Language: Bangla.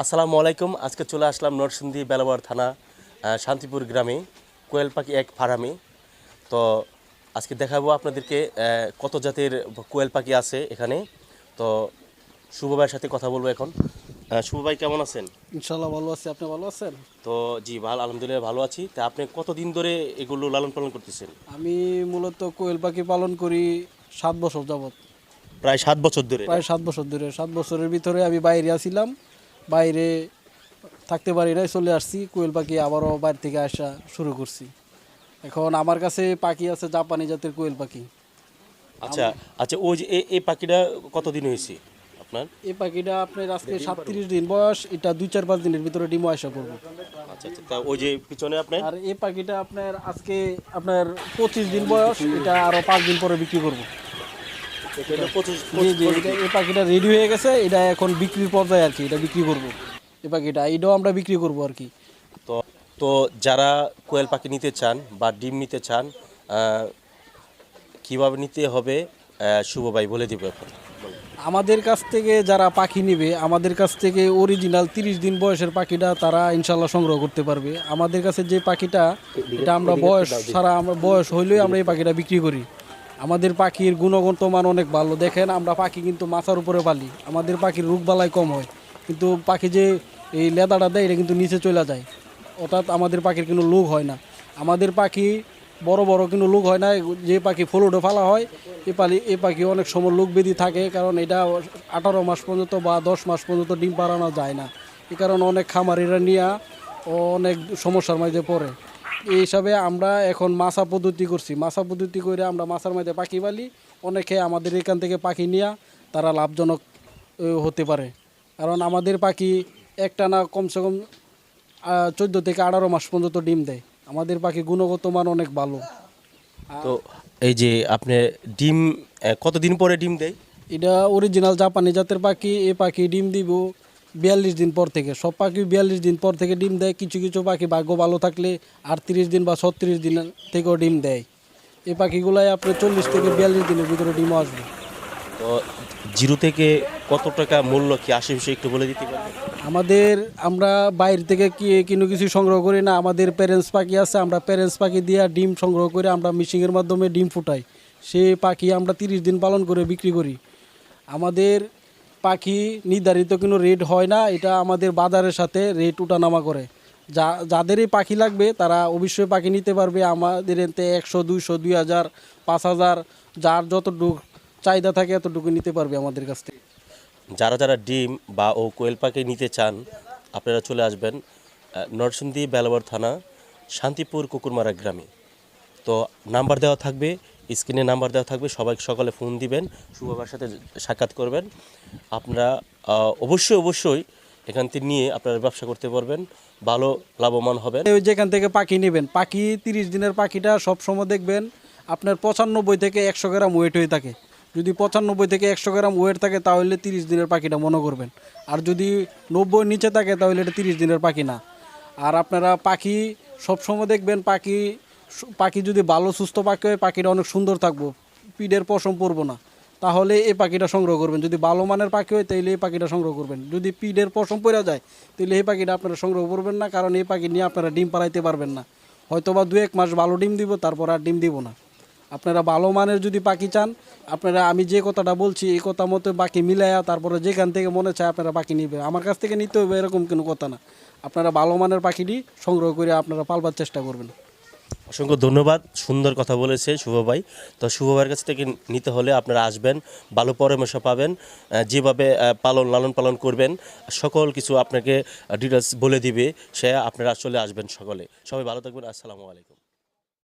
আসসালামু আলাইকুম। আজকে চলে আসলাম নরসিংদী বেলাবার থানা শান্তিপুর গ্রামে কোয়েল পাখি এক ফার্মে। তো আজকে দেখাবো আপনাদেরকে কত জাতের কোয়েল পাখি আছে এখানে। তো শুভ ভাইয়ের সাথে কথা বলব এখন। শুভ ভাই কেমন আছেন? ইনশাল্লাহ ভালো আছি। আপনি ভালো আছেন? তো জি ভালো আলহামদুলিল্লাহ ভালো আছি। তা আপনি কতদিন ধরে এগুলো লালন পালন করতেছেন? আমি মূলত কোয়েল পাখি পালন করি সাত বছর যাবত প্রায় সাত বছর ধরে। প্রায় সাত বছর ধরে। সাত বছরের ভিতরে আমি বাইরে আসিলাম বাইরে থাকতে পারি নাই চলে আসছি। কোয়েল পাখি আবারও বাইরে থেকে আসা শুরু করছি। এখন আমার কাছে পাখি আছে জাপানি জাতের কোয়েল পাখি আচ্ছা আচ্ছা ওই যে এই পাখিটা কতদিন হয়েছে আপনার? এই পাখিটা আপনার আজকে সাতত্রিশ দিন বয়স এটা দুই চার পাঁচ দিনের ভিতরে ডিমো আসা করব আচ্ছা আচ্ছা তা ওই যে পিছনে আপনার? আর এই পাখিটা আপনার আজকে আপনার পঁচিশ দিন বয়স এটা আরও পাঁচ দিন পরে বিক্রি করব এটা পঁচিশ জি জি এটা- এই পাখিটা রেডি হয়ে গেছে এটা এখন বিক্রির পর্যায়ে আর কি এটা বিক্রি করব। এই পাখিটা এটাও আমরা বিক্রি করব আর কি। তো তো যারা কোয়েল পাখি নিতে চান বা ডিম নিতে চান কীভাবে নিতে হবে শুভ ভাই বলে দিব এখন। আমাদের কাছ থেকে যারা পাখি নেবে আমাদের কাছ থেকে অরিজিনাল তিরিশ দিন বয়সের পাখিটা তারা ইনশাল্লাহ সংগ্রহ করতে পারবে। আমাদের কাছে যে পাখিটা এটা আমরা বয়স ছাড়া আমরা বয়স হইলেই আমরা এই পাখিটা বিক্রি করি। আমাদের পাখির গুণগত মান অনেক ভালো। দেখেন, আমরা পাখি কিন্তু মাথার উপরে পালি। আমাদের পাখির রোগবালাই কম হয়। কিন্তু পাখি যে এই লেদাটা দেয়, এটা কিন্তু নিচে চলে যায়। অর্থাৎ আমাদের পাখির কোনো লোক হয় না। আমাদের পাখি বড় বড় কোনো লোক হয় না। যে পাখি ফলুডো ফালা হয়, এ পালি, এ পাখি অনেক সময় লোক বেদি থাকে। কারণ এটা আঠারো মাস পর্যন্ত বা দশ মাস পর্যন্ত ডিম পাড়ানো যায় না। এ কারণে অনেক খামারিরা নিয়ে অনেক সমস্যার মাঝে পড়ে। এই হিসাবে আমরা এখন মাছা পদ্ধতি করছি। মাছা পদ্ধতি করে আমরা মাছার মধ্যে পাখি পালি অনেকে আমাদের এখান থেকে পাখি নিয়ে তারা লাভজনক হতে পারে। কারণ আমাদের পাখি একটা না কমসে কম চোদ্দ থেকে আঠারো মাস পর্যন্ত ডিম দেয়। আমাদের পাখি গুণগত মান অনেক ভালো। তো এই যে আপনি ডিম কতদিন পরে ডিম দেয়? এটা অরিজিনাল জাপানি জাতের পাখি এই পাখি ডিম দিব বিয়াল্লিশ দিন পর থেকে। সব পাখি বিয়াল্লিশ দিন পর থেকে ডিম দেয়। কিছু কিছু পাখি ভাগ্য ভালো থাকলে আটত্রিশ দিন বা ছত্রিশ দিন থেকেও ডিম দেয়। এই পাখিগুলাই আপনার চল্লিশ থেকে বিয়াল্লিশ দিনের ভিতরে ডিমও আসবে। তো জিরো থেকে কত টাকা মূল্য কি আশেপাশে একটু বলে দিতে পারবেন? আমাদের আমরা বাইরে থেকে কি কোনো কিছু সংগ্রহ করি না। আমাদের প্যারেন্টস পাখি আছে আমরা প্যারেন্টস পাখি দিয়ে ডিম সংগ্রহ করে আমরা মিশিংয়ের মাধ্যমে ডিম ফুটাই। সেই পাখি আমরা তিরিশ দিন পালন করে বিক্রি করি। আমাদের পাখি নির্ধারিত কোনো রেট হয় না, এটা আমাদের বাজারের সাথে রেট উঠানামা করে। যা, যাদেরই পাখি লাগবে, তারা অবশ্যই পাখি নিতে পারবে। আমাদের এতে একশো, দুইশো, দুই হাজার, পাঁচ হাজার, যার যতটুকু চাহিদা থাকে এতটুকু নিতে পারবে আমাদের কাছ থেকে। যারা যারা ডিম বা ও কোয়েল পাখি নিতে চান, আপনারা চলে আসবেন নরসিংদী বেলাবর থানা, শান্তিপুর কুকুরমারা গ্রামে। তো নাম্বার দেওয়া থাকবে স্ক্রিনে নাম্বার দেওয়া থাকবে, সবাই সকালে ফোন দিবেন, শুভবার সাথে সাক্ষাৎ করবেন। আপনারা অবশ্যই অবশ্যই এখান থেকে নিয়ে আপনারা ব্যবসা করতে পারবেন, ভালো লাভবান হবেন। যেখান থেকে পাখি নেবেন, পাখি তিরিশ দিনের পাখিটা সব সময় দেখবেন, আপনার পঁচানব্বই থেকে একশো গ্রাম ওয়েট হয়ে থাকে। যদি পঁচানব্বই থেকে একশো গ্রাম ওয়েট থাকে, তাহলে তিরিশ দিনের পাখিটা মনে করবেন। আর যদি নব্বই নিচে থাকে, তাহলে এটা তিরিশ দিনের পাখি না। আর আপনারা পাখি সব সময় দেখবেন, পাখি পাখি যদি ভালো, সুস্থ পাখি হয়, পাখিটা অনেক সুন্দর থাকব। পিঠের পশম পরবো না। তাহলে এই পাখিটা সংগ্রহ করবেন। যদি ভালো মানের পাখি হয় তাহলে এই পাখিটা সংগ্রহ করবেন। যদি পিঠের পশম পড়ে যায় তাহলে এই পাখিটা আপনারা সংগ্রহ করবেন না, কারণ এই পাখি নিয়ে আপনারা ডিম পাড়াইতে পারবেন না। হয়তো বা দু এক মাস ভালো ডিম দিব, তারপর আর ডিম দিব না। আপনারা ভালো মানের যদি পাখি চান, আপনারা, আমি যে কথাটা বলছি, এই কথা মতো বাকি মিলাইয়া তারপরে যেখান থেকে মনে চায় আপনারা পাখি নিবে। আমার কাছ থেকে নিতে হবে এরকম কোনো কথা না। আপনারা ভালো মানের পাখিটি সংগ্রহ করে আপনারা পালবার চেষ্টা করবেন। অসংখ্য ধন্যবাদ। সুন্দর কথা বলেছে শুভ ভাই। তো শুভ ভাইয়ের কাছ থেকে নিতে হলে আপনারা আসবেন, ভালো পরামর্শ পাবেন যেভাবে পালন, লালন পালন করবেন, সকল কিছু আপনাকে ডিটেলস বলে দিবে, সে আপনারা আসলে আসবেন সকলে। সবাই ভালো থাকবেন, আসসালামু আলাইকুম।